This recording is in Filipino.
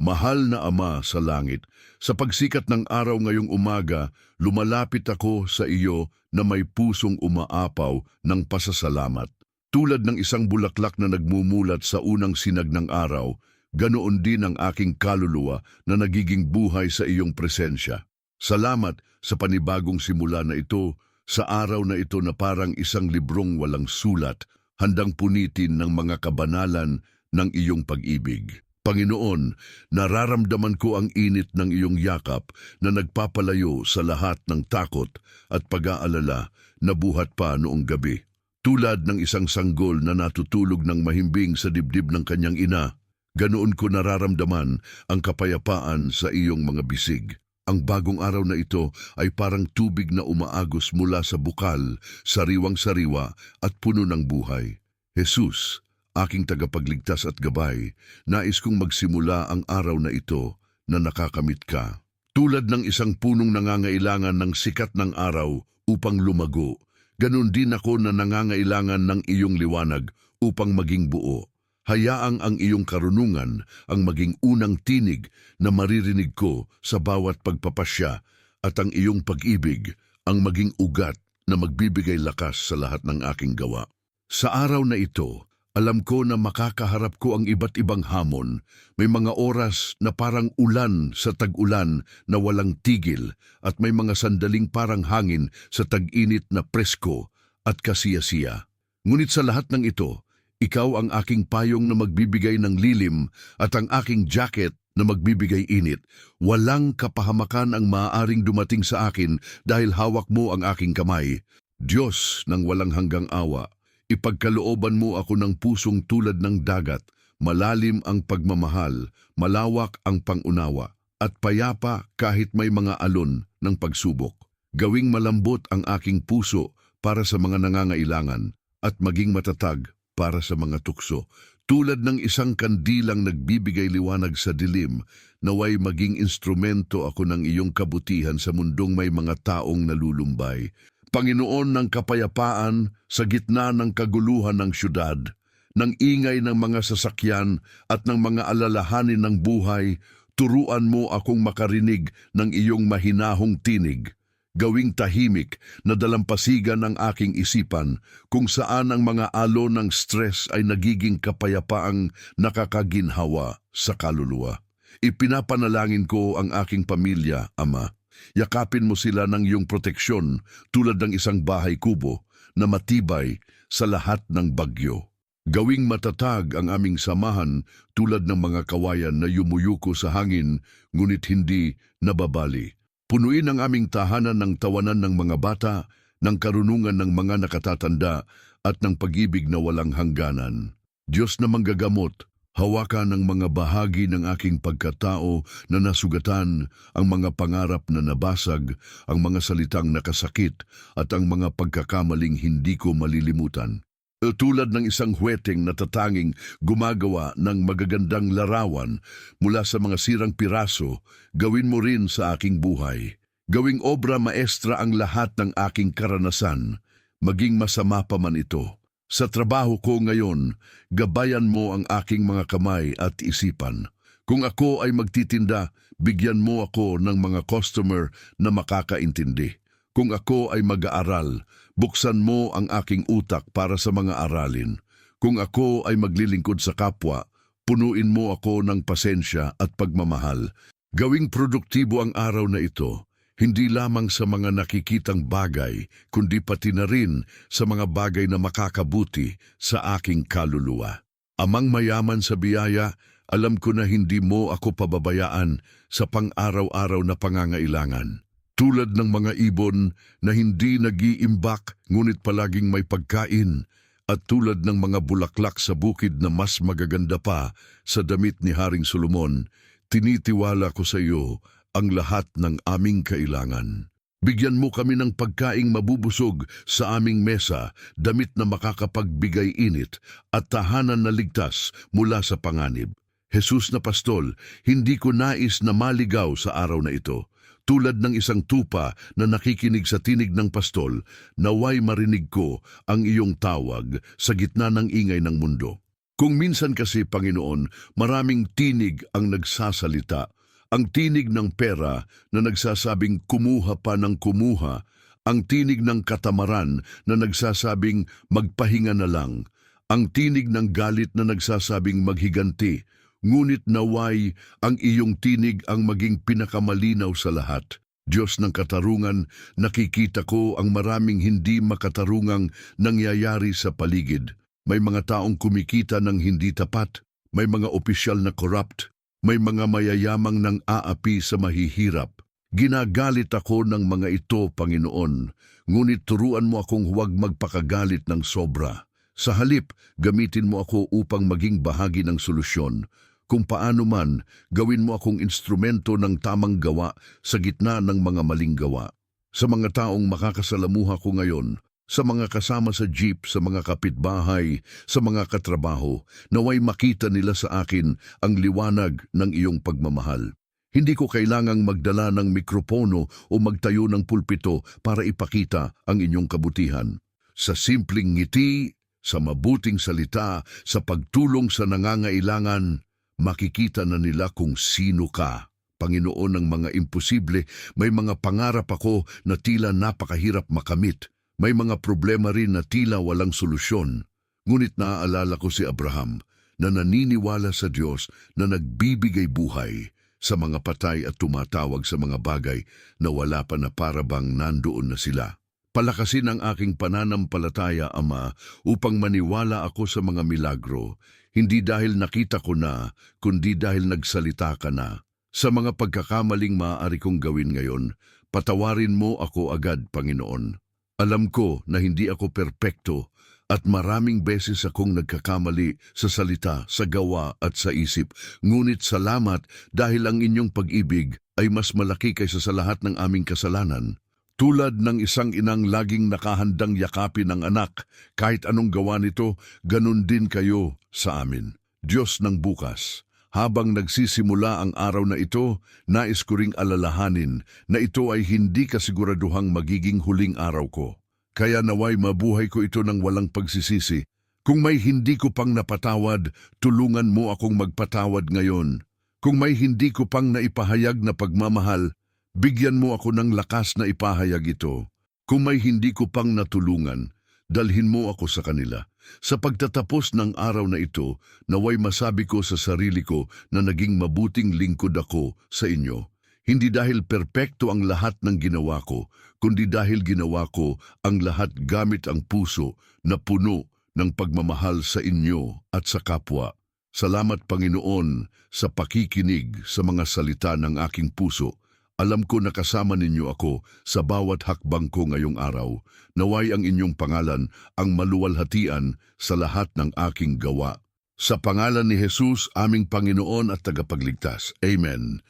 Mahal na Ama sa langit, sa pagsikat ng araw ngayong umaga, lumalapit ako sa iyo na may pusong umaapaw ng pasasalamat. Tulad ng isang bulaklak na nagmumulat sa unang sinag ng araw, ganoon din ang aking kaluluwa na nagiging buhay sa iyong presensya. Salamat sa panibagong simula na ito, sa araw na ito na parang isang librong walang sulat, handang punitin ng mga kabanalan ng iyong pag-ibig. Panginoon, nararamdaman ko ang init ng iyong yakap na nagpapalayo sa lahat ng takot at pag-aalala na buhat pa noong gabi. Tulad ng isang sanggol na natutulog ng mahimbing sa dibdib ng kanyang ina, ganoon ko nararamdaman ang kapayapaan sa iyong mga bisig. Ang bagong araw na ito ay parang tubig na umaagos mula sa bukal, sariwang-sariwa at puno ng buhay. Jesus, aking tagapagligtas at gabay, nais kong magsimula ang araw na ito na nakakamit ka. Tulad ng isang punong nangangailangan ng sikat ng araw upang lumago, ganun din ako na nangangailangan ng iyong liwanag upang maging buo. Hayaang ang iyong karunungan ang maging unang tinig na maririnig ko sa bawat pagpapasya at ang iyong pag-ibig ang maging ugat na magbibigay lakas sa lahat ng aking gawa. Sa araw na ito, alam ko na makakaharap ko ang iba't ibang hamon. May mga oras na parang ulan sa tag-ulan na walang tigil at may mga sandaling parang hangin sa tag-init na presko at kasiyasiya. Ngunit sa lahat ng ito, ikaw ang aking payong na magbibigay ng lilim at ang aking jacket na magbibigay init. Walang kapahamakan ang maaaring dumating sa akin dahil hawak mo ang aking kamay. Diyos ng walang hanggang awa, ipagkalooban mo ako ng pusong tulad ng dagat, malalim ang pagmamahal, malawak ang pangunawa, at payapa kahit may mga alon ng pagsubok. Gawing malambot ang aking puso para sa mga nangangailangan at maging matatag para sa mga tukso. Tulad ng isang kandilang nagbibigay liwanag sa dilim, naway maging instrumento ako ng iyong kabutihan sa mundong may mga taong nalulumbay. Panginoon ng kapayapaan sa gitna ng kaguluhan ng syudad, ng ingay ng mga sasakyan at ng mga alalahanin ng buhay, turuan mo akong makarinig ng iyong mahinahong tinig. Gawing tahimik na dalampasigan ng aking isipan kung saan ang mga alon ng stress ay nagiging kapayapaang nakakaginhawa sa kaluluwa. Ipinapanalangin ko ang aking pamilya, Ama. Yakapin mo sila ng iyong proteksyon tulad ng isang bahay kubo na matibay sa lahat ng bagyo. Gawing matatag ang aming samahan tulad ng mga kawayan na yumuyuko sa hangin ngunit hindi nababali. Punuin ang aming tahanan ng tawanan ng mga bata, ng karunungan ng mga nakatatanda at ng pag-ibig na walang hangganan. Diyos na manggagamot, hawakan ang mga bahagi ng aking pagkatao na nasugatan, ang mga pangarap na nabasag, ang mga salitang nakasakit at ang mga pagkakamaling hindi ko malilimutan. E, Tulad ng isang huweteng na tatanging gumagawa ng magagandang larawan mula sa mga sirang piraso, gawin mo rin sa aking buhay. Gawing obra maestra ang lahat ng aking karanasan, maging masama pa man ito. Sa trabaho ko ngayon, gabayan mo ang aking mga kamay at isipan. Kung ako ay magtitinda, bigyan mo ako ng mga customer na makakaintindi. Kung ako ay mag-aaral, buksan mo ang aking utak para sa mga aralin. Kung ako ay maglilingkod sa kapwa, punuin mo ako ng pasensya at pagmamahal. Gawing produktibo ang araw na ito, hindi lamang sa mga nakikitang bagay, kundi pati na rin sa mga bagay na makakabuti sa aking kaluluwa. Amang mayaman sa biyaya, alam ko na hindi mo ako pababayaan sa pang-araw-araw na pangangailangan. Tulad ng mga ibon na hindi nag-iimbak ngunit palaging may pagkain at tulad ng mga bulaklak sa bukid na mas magaganda pa sa damit ni Haring Solomon, tinitiwala ko sa iyo ang lahat ng aming kailangan. Bigyan mo kami ng pagkaing mabubusog sa aming mesa, damit na makakapagbigay init at tahanan na ligtas mula sa panganib. Jesus na pastol, hindi ko nais na maligaw sa araw na ito. Tulad ng isang tupa na nakikinig sa tinig ng pastol, naway marinig ko ang iyong tawag sa gitna ng ingay ng mundo. Kung minsan kasi, Panginoon, maraming tinig ang nagsasalita. Ang tinig ng pera na nagsasabing kumuha pa ng kumuha. Ang tinig ng katamaran na nagsasabing magpahinga na lang. Ang tinig ng galit na nagsasabing maghiganti. Ngunit naway ang iyong tinig ang maging pinakamalinaw sa lahat. Diyos ng katarungan, nakikita ko ang maraming hindi makatarungang nangyayari sa paligid. May mga taong kumikita ng hindi tapat, may mga opisyal na corrupt, may mga mayayamang nang aapi sa mahihirap. Ginagalit ako ng mga ito, Panginoon, ngunit turuan mo akong huwag magpakagalit ng sobra. Sa halip, gamitin mo ako upang maging bahagi ng solusyon. Kung paano man, gawin mo akong instrumento ng tamang gawa sa gitna ng mga maling gawa. Sa mga taong makakasalamuha ko ngayon, sa mga kasama sa jeep, sa mga kapitbahay, sa mga katrabaho, naway makita nila sa akin ang liwanag ng iyong pagmamahal. Hindi ko kailangang magdala ng mikropono o magtayo ng pulpito para ipakita ang inyong kabutihan. Sa simpleng ngiti, sa mabuting salita, sa pagtulong sa nangangailangan, makikita na nila kung sino ka. Panginoon ng mga imposible, may mga pangarap ako na tila napakahirap makamit. May mga problema rin na tila walang solusyon. Ngunit naaalala ko si Abraham na naniniwala sa Diyos na nagbibigay buhay sa mga patay at tumatawag sa mga bagay na wala pa na parabang nandoon na sila. Palakasin ang aking pananampalataya, Ama, upang maniwala ako sa mga milagro, hindi dahil nakita ko na, kundi dahil nagsalita ka na. Sa mga pagkakamaling maaari kong gawin ngayon, patawarin mo ako agad, Panginoon. Alam ko na hindi ako perpekto at maraming beses akong nagkakamali sa salita, sa gawa at sa isip. Ngunit salamat dahil ang inyong pag-ibig ay mas malaki kaysa sa lahat ng aming kasalanan. Tulad ng isang inang laging nakahandang yakapin ng anak, kahit anong gawa nito, ganun din kayo sa amin. Diyos ng bukas, habang nagsisimula ang araw na ito, nais ko ring alalahanin na ito ay hindi kasiguraduhang magiging huling araw ko. Kaya naway mabuhay ko ito ng walang pagsisisi. Kung may hindi ko pang napatawad, tulungan mo akong magpatawad ngayon. Kung may hindi ko pang naipahayag na pagmamahal, bigyan mo ako ng lakas na ipahayag ito. Kung may hindi ko pang natulungan, dalhin mo ako sa kanila. Sa pagtatapos ng araw na ito, naway masabi ko sa sarili ko na naging mabuting lingkod ako sa inyo. Hindi dahil perpekto ang lahat ng ginawa ko, kundi dahil ginawa ko ang lahat gamit ang puso na puno ng pagmamahal sa inyo at sa kapwa. Salamat Panginoon sa pakikinig sa mga salita ng aking puso. Alam ko na kasama ninyo ako sa bawat hakbang ko ngayong araw. Naway ang inyong pangalan ang maluwalhatian sa lahat ng aking gawa. Sa pangalan ni Jesus, aming Panginoon at tagapagligtas. Amen.